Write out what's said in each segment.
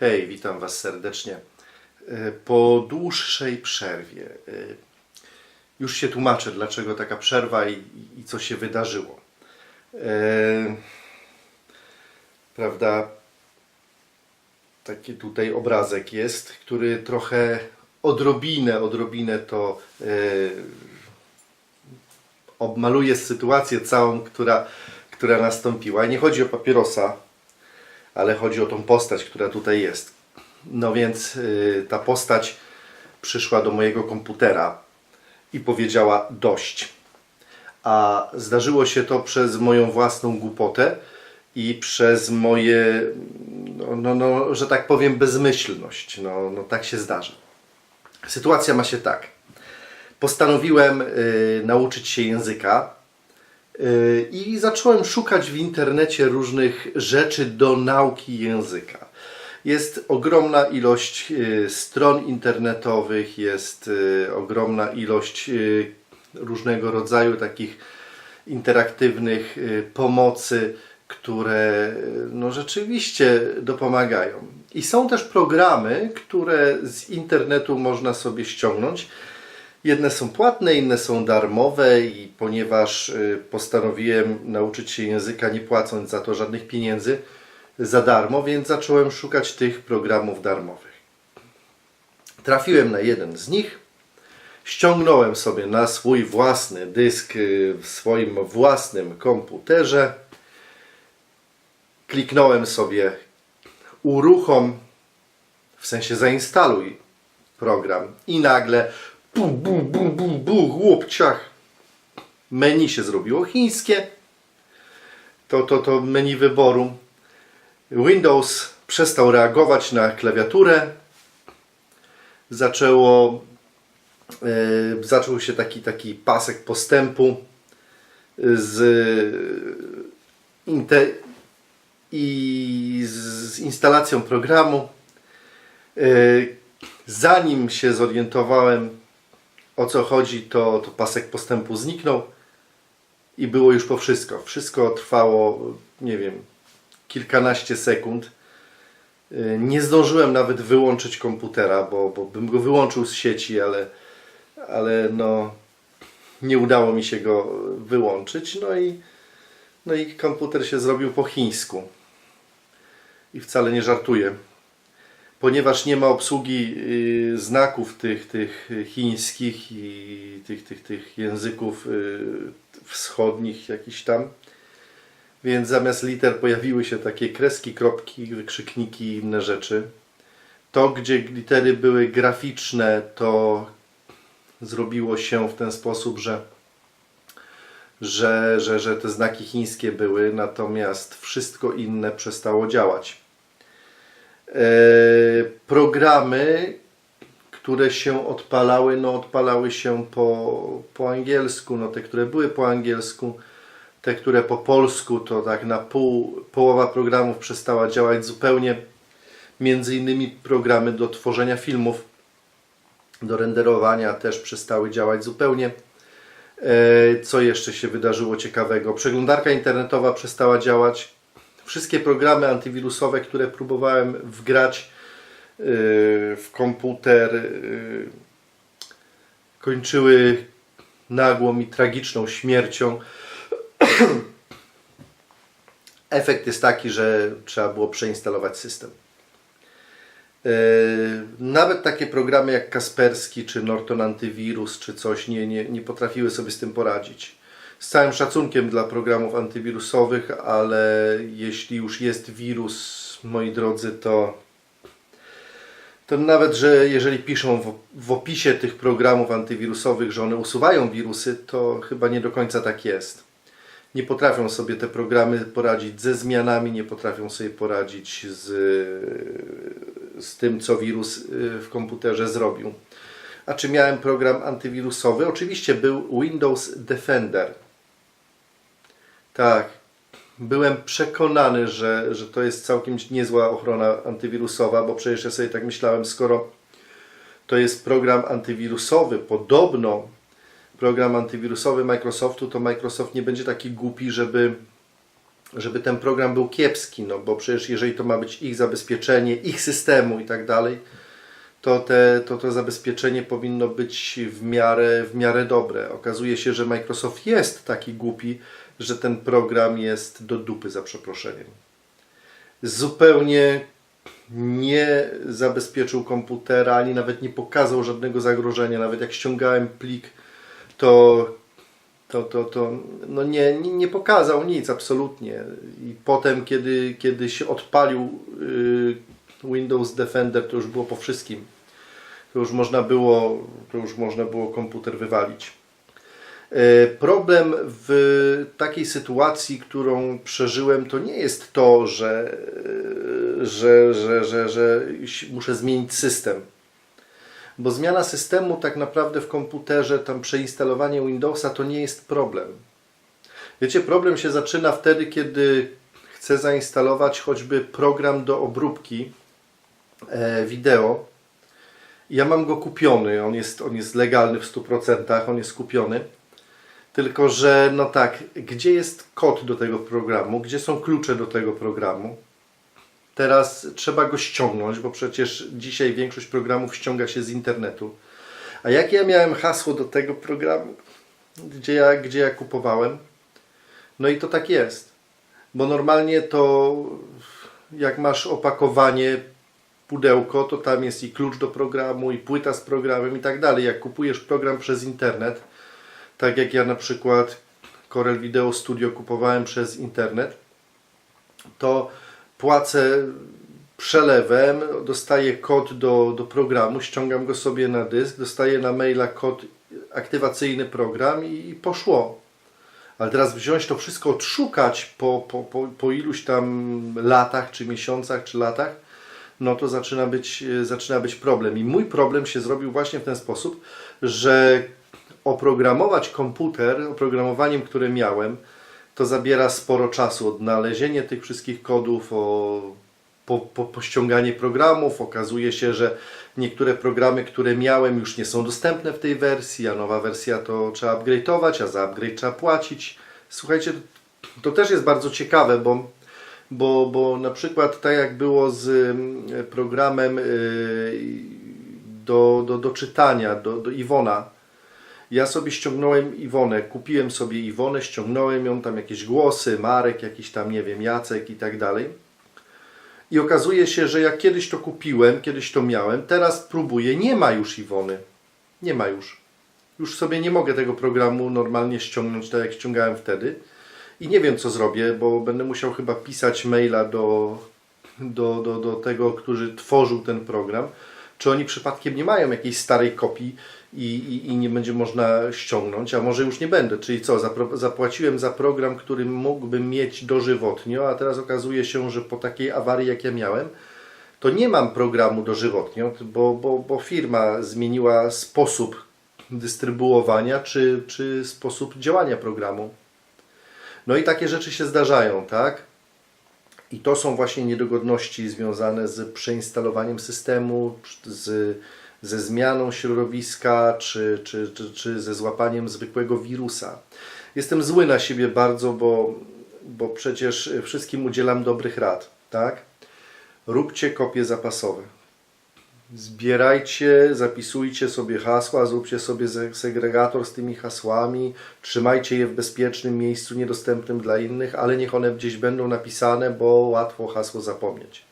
Hej, witam Was serdecznie. E, Po dłuższej przerwie e, już się tłumaczę, dlaczego taka przerwa i, i co się wydarzyło. E, Prawda? Taki tutaj obrazek jest, który trochę odrobinę, odrobinę to obmaluje sytuację całą, która, która nastąpiła. I nie chodzi o papierosa, ale chodzi o tą postać, która tutaj jest. No więc y, ta postać przyszła do mojego komputera i powiedziała dość. A zdarzyło się to przez moją własną głupotę i przez moje, no, no, no że tak powiem, bezmyślność. No, no tak się zdarza. Sytuacja ma się tak. Postanowiłem y, nauczyć się języka i zacząłem szukać w internecie różnych rzeczy do nauki języka. Jest ogromna ilość y, stron internetowych, jest y, ogromna ilość różnego rodzaju takich interaktywnych pomocy, które no, rzeczywiście dopomagają. I są też programy, które z internetu można sobie ściągnąć. Jedne są płatne, inne są darmowe i ponieważ y, postanowiłem nauczyć się języka nie płacąc za to żadnych pieniędzy za darmo, więc zacząłem szukać tych programów darmowych. Trafiłem na jeden z nich, ściągnąłem sobie na swój własny dysk y, w swoim własnym komputerze, kliknąłem sobie uruchom, w sensie zainstaluj program i nagle bu, bu, bu, bu, bu, chłopciach. Menu się zrobiło chińskie. To, to, to menu wyboru. Windows przestał reagować na klawiaturę. Zaczęło, e, zaczął się taki, taki pasek postępu z, inte, i z instalacją programu. E, Zanim się zorientowałem o co chodzi, to, to pasek postępu zniknął i było już po wszystko. Wszystko trwało, nie wiem, kilkanaście sekund. E, Nie zdążyłem nawet wyłączyć komputera, bo, bo bym go wyłączył z sieci, ale, ale no, nie udało mi się go wyłączyć. No i, no i komputer się zrobił po chińsku. I wcale nie żartuję. Ponieważ nie ma obsługi y, znaków tych, tych chińskich i tych, tych, tych języków y, wschodnich jakiś tam, więc zamiast liter pojawiły się takie kreski, kropki, wykrzykniki i inne rzeczy. To, gdzie litery były graficzne, to zrobiło się w ten sposób, że, że, że, że te znaki chińskie były, natomiast wszystko inne przestało działać. E, programy, które się odpalały, no odpalały się po, po angielsku, no te, które były po angielsku, te, które po polsku, to tak na pół, połowa programów przestała działać zupełnie. Między innymi programy do tworzenia filmów, do renderowania też przestały działać zupełnie. E, Co jeszcze się wydarzyło ciekawego? Przeglądarka internetowa przestała działać. Wszystkie programy antywirusowe, które próbowałem wgrać yy, w komputer, yy, kończyły nagłą i tragiczną śmiercią. Efekt jest taki, że trzeba było przeinstalować system. Yy, Nawet takie programy jak Kaspersky, czy Norton Antywirus, czy coś nie, nie, nie potrafiły sobie z tym poradzić. Z całym szacunkiem dla programów antywirusowych, ale jeśli już jest wirus, moi drodzy, to, to nawet, że jeżeli piszą w, w opisie tych programów antywirusowych, że one usuwają wirusy, to chyba nie do końca tak jest. Nie potrafią sobie te programy poradzić ze zmianami, nie potrafią sobie poradzić z, z tym, co wirus y, w komputerze zrobił. A czy miałem program antywirusowy? Oczywiście był Windows Defender. Tak. Byłem przekonany, że, że to jest całkiem niezła ochrona antywirusowa, bo przecież ja sobie tak myślałem, skoro to jest program antywirusowy, podobno program antywirusowy Microsoftu, to Microsoft nie będzie taki głupi, żeby żeby ten program był kiepski, no bo przecież jeżeli to ma być ich zabezpieczenie, ich systemu i tak dalej, to, te, to to zabezpieczenie powinno być w miarę, w miarę dobre. Okazuje się, że Microsoft jest taki głupi, że ten program jest do dupy za przeproszeniem. Zupełnie nie zabezpieczył komputera, ani nawet nie pokazał żadnego zagrożenia. Nawet jak ściągałem plik, to, to, to, to no nie, nie, nie pokazał nic absolutnie. I potem, kiedy, kiedy się odpalił y, Windows Defender, to już było po wszystkim. To już można było, to już można było komputer wywalić. E, Problem w takiej sytuacji, którą przeżyłem, to nie jest to, że, że, że, że, że muszę zmienić system. Bo zmiana systemu tak naprawdę w komputerze, tam przeinstalowanie Windowsa to nie jest problem. Wiecie, problem się zaczyna wtedy, kiedy chcę zainstalować choćby program do obróbki e, wideo. Ja mam go kupiony, on jest, on jest legalny w 100%, on jest kupiony. Tylko, że no tak, gdzie jest kod do tego programu? Gdzie są klucze do tego programu? Teraz trzeba go ściągnąć, bo przecież dzisiaj większość programów ściąga się z internetu. A jakie ja miałem hasło do tego programu, gdzie ja, gdzie ja kupowałem? No i to tak jest. Bo normalnie to jak masz opakowanie, pudełko, to tam jest i klucz do programu, i płyta z programem i tak dalej. Jak kupujesz program przez internet, tak jak ja na przykład Corel Video Studio kupowałem przez internet, to płacę przelewem, dostaję kod do, do programu, ściągam go sobie na dysk, dostaję na maila kod aktywacyjny program i, i poszło. Ale teraz wziąć to wszystko, odszukać po, po, po, po iluś tam latach, czy miesiącach, czy latach, no to zaczyna być, zaczyna być problem. I mój problem się zrobił właśnie w ten sposób, że oprogramować komputer oprogramowaniem, które miałem, to zabiera sporo czasu. Odnalezienie tych wszystkich kodów, o, po, po, pościąganie programów. Okazuje się, że niektóre programy, które miałem, już nie są dostępne w tej wersji, a nowa wersja to trzeba upgrade'ować, a za upgrade trzeba płacić. Słuchajcie, to też jest bardzo ciekawe, bo, bo, bo na przykład tak jak było z mm, programem yy, do, do, do czytania, do, do Iwona, ja sobie ściągnąłem Iwonę, kupiłem sobie Iwonę, ściągnąłem ją, tam jakieś głosy, Marek, jakiś tam, nie wiem, Jacek i tak dalej. I okazuje się, że jak kiedyś to kupiłem, kiedyś to miałem, teraz próbuję, nie ma już Iwony. Nie ma już. Już sobie nie mogę tego programu normalnie ściągnąć, tak jak ściągałem wtedy. I nie wiem, co zrobię, bo będę musiał chyba pisać maila do, do, do, do tego, który tworzył ten program. Czy oni przypadkiem nie mają jakiejś starej kopii i, i, i nie będzie można ściągnąć, a może już nie będę. Czyli co, zapro- zapłaciłem za program, który mógłbym mieć dożywotnio, a teraz okazuje się, że po takiej awarii, jak ja miałem, to nie mam programu dożywotnio, bo, bo, bo firma zmieniła sposób dystrybuowania czy, czy sposób działania programu. No i takie rzeczy się zdarzają, tak? I to są właśnie niedogodności związane z przeinstalowaniem systemu, z, ze zmianą środowiska, czy, czy, czy, czy ze złapaniem zwykłego wirusa. Jestem zły na siebie bardzo, bo, bo przecież wszystkim udzielam dobrych rad, tak? Róbcie kopie zapasowe. Zbierajcie, zapisujcie sobie hasła, zróbcie sobie segregator z tymi hasłami, trzymajcie je w bezpiecznym miejscu, niedostępnym dla innych, ale niech one gdzieś będą napisane, bo łatwo hasło zapomnieć.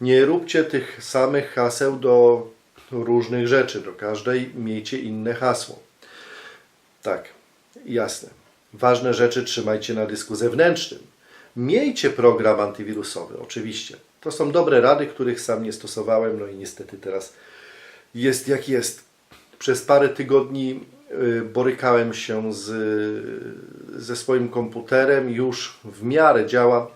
Nie róbcie tych samych haseł do różnych rzeczy, do każdej miejcie inne hasło. Tak, jasne. Ważne rzeczy trzymajcie na dysku zewnętrznym. Miejcie program antywirusowy, oczywiście. To są dobre rady, których sam nie stosowałem, no i niestety teraz jest jak jest. Przez parę tygodni y, borykałem się z, ze swoim komputerem, już w miarę działa,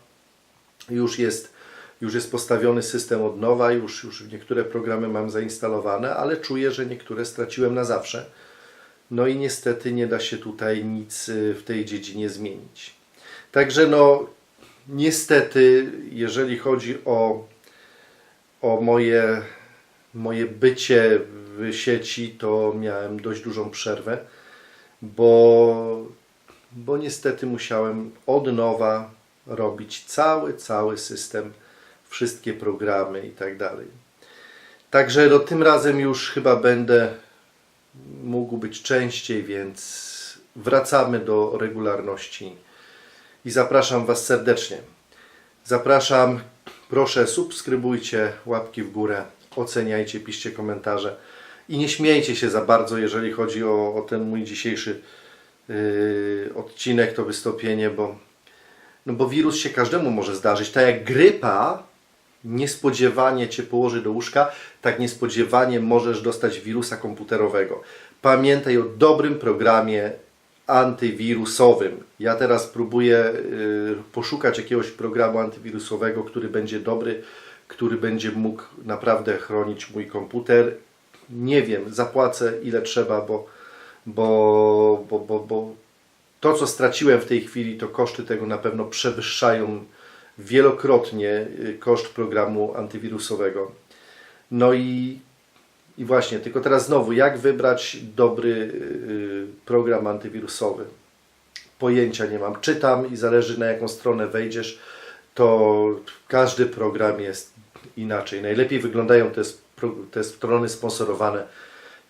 już jest, już jest postawiony system od nowa, już, już niektóre programy mam zainstalowane, ale czuję, że niektóre straciłem na zawsze. No i niestety nie da się tutaj nic y, w tej dziedzinie zmienić. Także no, niestety, jeżeli chodzi o, o moje, moje bycie w sieci, to miałem dość dużą przerwę, bo, bo niestety musiałem od nowa robić cały, cały system, wszystkie programy i tak dalej. Także no, tym razem już chyba będę mógł być częściej, więc wracamy do regularności i zapraszam Was serdecznie. Zapraszam, proszę subskrybujcie, łapki w górę, oceniajcie, piszcie komentarze i nie śmiejcie się za bardzo, jeżeli chodzi o, o ten mój dzisiejszy yy, odcinek, to wystąpienie, bo, no bo wirus się każdemu może zdarzyć. Tak jak grypa niespodziewanie Cię położy do łóżka, tak niespodziewanie możesz dostać wirusa komputerowego. Pamiętaj o dobrym programie antywirusowym. Ja teraz próbuję y, poszukać jakiegoś programu antywirusowego, który będzie dobry, który będzie mógł naprawdę chronić mój komputer. Nie wiem, zapłacę ile trzeba, bo, bo, bo, bo, bo to, co straciłem w tej chwili, to koszty tego na pewno przewyższają wielokrotnie y, koszt programu antywirusowego. No i, i właśnie, tylko teraz znowu, jak wybrać dobry y, program antywirusowy? Pojęcia nie mam. Czytam i zależy na jaką stronę wejdziesz, to każdy program jest inaczej. Najlepiej wyglądają te, te strony sponsorowane,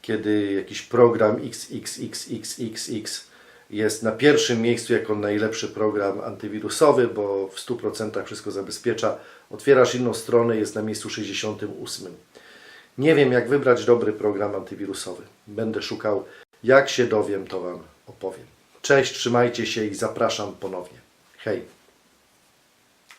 kiedy jakiś program XXXXXX jest na pierwszym miejscu jako najlepszy program antywirusowy, bo w 100% wszystko zabezpiecza. Otwierasz inną stronę, jest na miejscu 68. Nie wiem, jak wybrać dobry program antywirusowy. Będę szukał. Jak się dowiem, to Wam opowiem. Cześć, trzymajcie się i zapraszam ponownie. Hej!